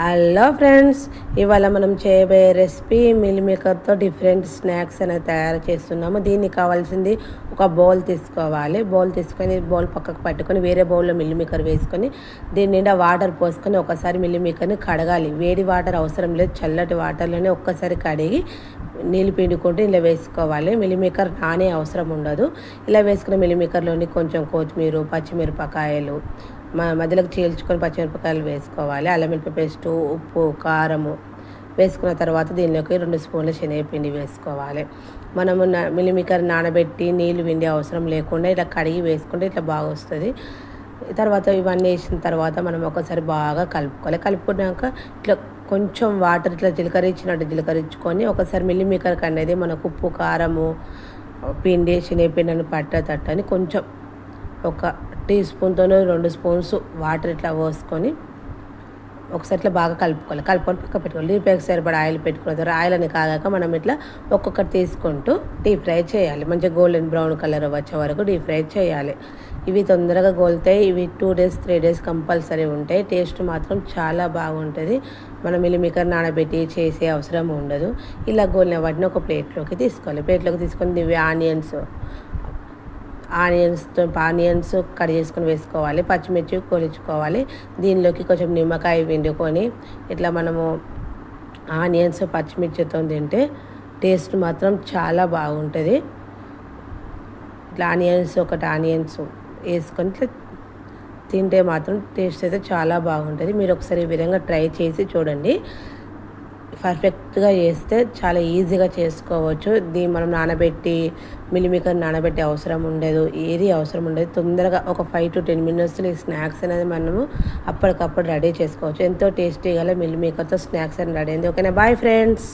Hello friends ఇవాళ మనం చేయబోయే రెసిపీ మిల్ మేకర్తో డిఫరెంట్ స్నాక్స్ అనేది తయారు చేస్తున్నాము. దీనికి కావాల్సింది ఒక బౌల్ తీసుకోవాలి. బౌల్ తీసుకొని బౌల్ పక్కకు పట్టుకొని వేరే బౌల్లో మిల్లి మేకర్ వేసుకొని దీని నిండా వాటర్ పోసుకొని ఒకసారి మిల్లి మేకర్ని కడగాలి. వేడి వాటర్ అవసరం లేదు. చల్లటి వాటర్లోనే ఒక్కసారి కడిగి నీళ్ళు పిండుకుంటూ ఇలా వేసుకోవాలి. మిల్లిమేకర్ నానే అవసరం ఉండదు. ఇలా వేసుకున్న మిల్లిమేకర్లోని కొంచెం కొత్తిమీర పచ్చిమిరపకాయలు మ మధ్యలోకి చీల్చుకొని పచ్చిమిరపకాయలు వేసుకోవాలి. అల్లం మిరప పేస్టు ఉప్పు కారము వేసుకున్న తర్వాత దీనిలోకి రెండు స్పూన్ల శనగపిండి వేసుకోవాలి. మనము నా- నానబెట్టి నీళ్ళు విండే అవసరం లేకుండా ఇలా కడిగి వేసుకుంటే ఇట్లా బాగా వస్తుంది తర్వాత ఇవన్నీ వేసిన తర్వాత మనం ఒకసారి బాగా కలుపుకోవాలి. కలుపుకున్నాక ఇట్లా కొంచెం వాటర్ ఇట్లా జీలకరించినట్టు జీలకరించుకొని ఒకసారి మిల్లిమేకర్కి అనేది మనకు ఉప్పు కారము పిండి శనగపిండిని పట్టేటట్టు అని కొంచెం ఒక టీ స్పూన్తోనో రెండు స్పూన్స్ వాటర్ ఇట్లా పోసుకొని ఒకసారి ఇట్లా బాగా కలుపుకోవాలి. కలుపుకొని పక్క పెట్టుకోవాలి. డీప్ ఫ్రైకి సరిపడా ఆయిల్ పెట్టుకున్న తర్వాత ఆయిల్ అని కాగాక మనం ఇట్లా ఒక్కొక్కటి తీసుకుంటూ డీప్ ఫ్రై చేయాలి. మంచిగా గోల్డెన్ బ్రౌన్ కలర్ వచ్చే వరకు డీప్ ఫ్రై చేయాలి. ఇవి తొందరగా గోలుతాయి ఇవి two days three days compulsory ఉంటాయి. టేస్ట్ మాత్రం చాలా బాగుంటుంది. మనం మిల్లిమికర్ నానబెట్టి చేసే అవసరం ఉండదు. ఇలా గోలిన వాటిని ఒక ప్లేట్లోకి తీసుకోవాలి. ప్లేట్లోకి తీసుకొని ఇవి ఆనియన్స్ ఆనియన్స్తో ఆనియన్స్ కట్ చేసుకొని వేసుకోవాలి పచ్చిమిర్చి కొలిచుకోవాలి. దీనిలోకి కొంచెం నిమ్మకాయ పిండుకొని ఇట్లా మనము ఆనియన్స్ పచ్చిమిర్చితో తింటే టేస్ట్ మాత్రం చాలా బాగుంటుంది. ఇట్లా ఆనియన్స్ ఒకటి ఆనియన్స్ వేసుకొని ఇట్లా తింటే మాత్రం టేస్ట్ అయితే చాలా బాగుంటుంది. మీరు ఒకసారి ఈ విధంగా ట్రై చేసి చూడండి. పర్ఫెక్ట్గా చేస్తే చాలా ఈజీగా చేసుకోవచ్చు. దీన్ని మనం నానబెట్టి మిల్లిమికర్ నానబెట్టే అవసరం ఉండదు. ఏది అవసరం ఉండదు. తొందరగా ఒక ఫైవ్ టు టెన్ మినిట్స్లో ఈ స్నాక్స్ అనేది మనము అప్పటికప్పుడు రెడీ చేసుకోవచ్చు. ఎంతో టేస్టీగా మిల్లిమేకర్తో స్నాక్స్ అని రెడీ అయింది. ఓకేనా? Bye friends!